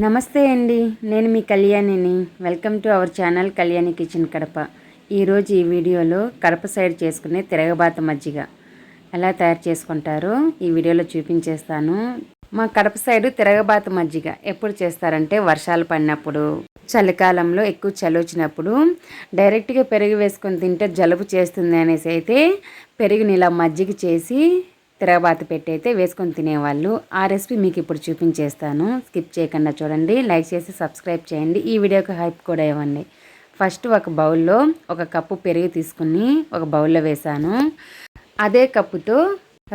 నమస్తే అండి నేను మీ కళ్యాణిని. Welcome to our channel Kalyani kitchen Kadapa. ఈరోజు ఈ వీడియోలో కడప సైడ్ చేసుకునే తిరగబాత మజ్జిగ ఎలా తయారు చేసుకుంటారో ఈ వీడియోలో చూపించేస్తాను. మా కడప సైడు తిరగబాత మజ్జిగ ఎప్పుడు చేస్తారంటే వర్షాలు పడినప్పుడు చలికాలంలో ఎక్కువ చలి వచ్చినప్పుడు డైరెక్ట్గా పెరుగు వేసుకొని తింటే జలుబు చేస్తుంది అనేసి అయితే పెరుగుని ఇలా మజ్జిగ చేసి తిరగబాతి పెట్టి అయితే వేసుకొని తినేవాళ్ళు. ఆ రెసిపీ మీకు ఇప్పుడు చూపించేస్తాను. స్కిప్ చేయకుండా చూడండి. లైక్ చేసి సబ్స్క్రైబ్ చేయండి. ఈ వీడియోకి హైప్ కూడా ఇవ్వండి. ఫస్ట్ ఒక బౌల్లో ఒక కప్పు పెరుగు తీసుకుని ఒక బౌల్లో వేసాను. అదే కప్పుతో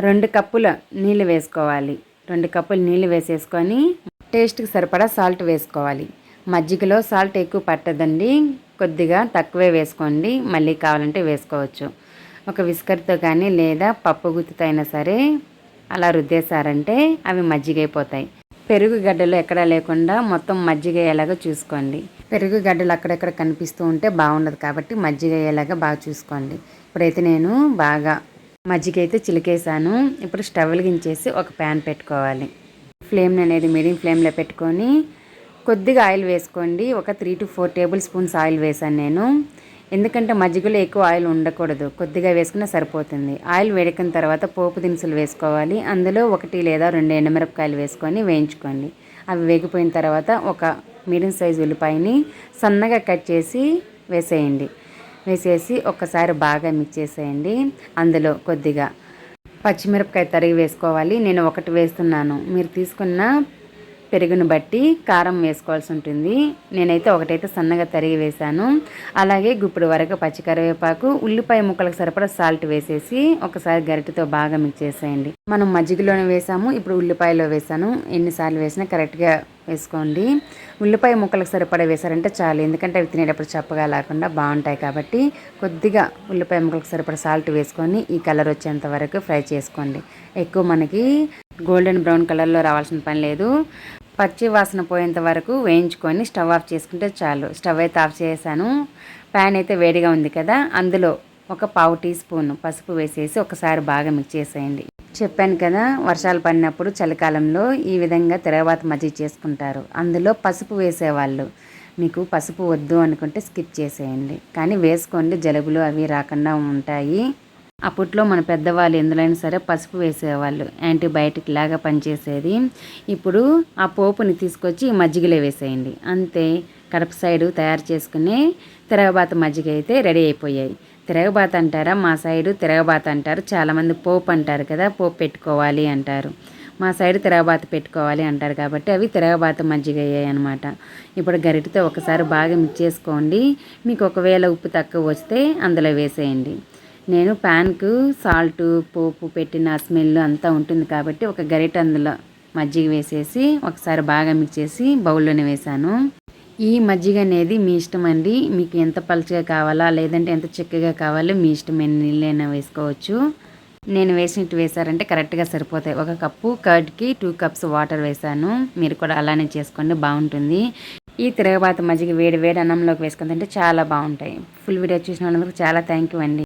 రెండు కప్పుల నీళ్ళు వేసుకోవాలి. రెండు కప్పులు నీళ్ళు వేసేసుకొని టేస్ట్కి సరిపడా సాల్ట్ వేసుకోవాలి. మజ్జిగలో సాల్ట్ ఎక్కువ పట్టదండి. కొద్దిగా తక్కువే వేసుకోండి. మళ్ళీ కావాలంటే వేసుకోవచ్చు. ఒక విస్కర్తో కానీ లేదా పప్పు గుత్తితో అయినా సరే అలా రుద్దేశారంటే అవి మజ్జిగైపోతాయి. పెరుగు గడ్డలు ఎక్కడా లేకుండా మొత్తం మజ్జిగ అయ్యేలాగా చూసుకోండి. పెరుగు గడ్డలు అక్కడెక్కడ కనిపిస్తూ ఉంటే బాగుండదు కాబట్టి మజ్జిగ అయ్యేలాగా బాగా చూసుకోండి. ఇప్పుడైతే నేను బాగా మజ్జిగ అయితే చిలికేసాను ఇప్పుడు స్టవ్ వెలిగించేసి ఒక ప్యాన్ పెట్టుకోవాలి. ఫ్లేమ్ అనేది మీడియం ఫ్లేమ్లో పెట్టుకొని కొద్దిగా ఆయిల్ వేసుకోండి. ఒక three to four tablespoons oil వేసాను నేను. ఎందుకంటే మజ్జిగలో ఎక్కువ ఆయిల్ ఉండకూడదు. కొద్దిగా వేసుకున్నా సరిపోతుంది. ఆయిల్ వేడికిన తర్వాత పోపు దినుసులు వేసుకోవాలి. అందులో ఒకటి లేదా రెండు ఎండుమిరపకాయలు వేసుకొని వేయించుకోండి. అవి వేగిపోయిన తర్వాత ఒక మీడియం సైజు ఉల్లిపాయని సన్నగా కట్ చేసి వేసేయండి. వేసేసి ఒక్కసారి బాగా మిక్స్ చేసేయండి. అందులో కొద్దిగా పచ్చిమిరపకాయ తరిగి వేసుకోవాలి. నేను ఒకటి వేస్తున్నాను. మీరు తీసుకున్న పెరుగును బట్టి కారం వేసుకోవాల్సి ఉంటుంది. నేనైతే ఒకటైతే సన్నగా తరిగి వేశాను. అలాగే గుప్పుడు వరకు పచ్చికరివేపాకు ఉల్లిపాయ ముక్కలకు సరిపడా సాల్ట్ వేసేసి ఒకసారి గరిటెతో బాగా మిక్స్ చేసేయండి. మనం మజ్జిగలోనే వేసాము. ఇప్పుడు ఉల్లిపాయలో వేసాను. ఎన్నిసార్లు వేసినా కరెక్ట్గా వేసుకోండి. ఉల్లిపాయ ముక్కలకు సరిపడా వేసారంటే చాలు. ఎందుకంటే అవి తినేటప్పుడు చప్పగా లేకుండా బాగుంటాయి కాబట్టి కొద్దిగా ఉల్లిపాయ ముక్కలకు సరిపడా సాల్ట్ వేసుకొని ఈ కలర్ వచ్చేంత వరకు ఫ్రై చేసుకోండి. ఎక్కువ మనకి గోల్డెన్ బ్రౌన్ కలర్లో రావాల్సిన పని లేదు. పచ్చి వాసన పోయేంత వరకు వేయించుకొని స్టవ్ ఆఫ్ చేసుకుంటే చాలు. స్టవ్ అయితే ఆఫ్ చేశాను ప్యాన్ అయితే వేడిగా ఉంది కదా అందులో ఒక పావు టీ స్పూన్ పసుపు వేసేసి ఒకసారి బాగా మిక్స్ చేసేయండి. చెప్పాను కదా వర్షాలు పడినప్పుడు చలికాలంలో ఈ విధంగా తిరగబాత మజ్జిగ చేసుకుంటారు. అందులో పసుపు వేసేవాళ్ళు. మీకు పసుపు వద్దు అనుకుంటే స్కిప్ చేసేయండి. కానీ వేసుకోండి జలుబులు అవి రాకుండా ఉంటాయి. అప్పట్లో మన పెద్దవాళ్ళు ఎందులైనా సరే పసుపు వేసేవాళ్ళు యాంటీబయాటిక్ లాగా పనిచేసేది. ఇప్పుడు ఆ పోపుని తీసుకొచ్చి మజ్జిగలో వేసేయండి. అంతే కడప సైడు తయారు చేసుకునే తిరగబాత మజ్జిగ అయితే రెడీ అయిపోయాయి. తిరగబాత అంటారా? మా సైడు తిరగబాత అంటారు. చాలామంది పోపు అంటారు కదా పోపు పెట్టుకోవాలి అంటారు. మా సైడ్ తిరగబాత పెట్టుకోవాలి అంటారు కాబట్టి అవి తిరగబాత మజ్జిగ అయ్యాయి అనమాట ఇప్పుడు గరిటతో ఒకసారి బాగా మిక్స్ చేసుకోండి. మీకు ఒకవేళ ఉప్పు తక్కువ వస్తే అందులో వేసేయండి. నేను ప్యాన్కు సాల్ట్ పోపు పెట్టిన స్మెల్ అంతా ఉంటుంది కాబట్టి ఒక గరిట అందులో మజ్జిగ వేసేసి ఒకసారి బాగా మిక్స్ చేసి బౌల్లోనే వేసాను ఈ మజ్జిగ అనేది మీ ఇష్టం అండి. మీకు ఎంత పలుచగా కావాలా లేదంటే ఎంత చిక్కగా కావాలో మీ ఇష్టమైన నీళ్ళైనా వేసుకోవచ్చు. నేను వేసినట్టు వేసారంటే కరెక్ట్గా సరిపోతాయి. ఒక కప్పు కర్డ్కి టూ కప్స్ వాటర్ వేసాను మీరు కూడా అలానే చేసుకోండి బాగుంటుంది. ఈ తిరగబాత మజ్జిగ వేడి వేడి అన్నంలోకి వేసుకుంటే చాలా బాగుంటాయి. ఫుల్ వీడియో చూసిన చాలా థ్యాంక్ యూ అండి.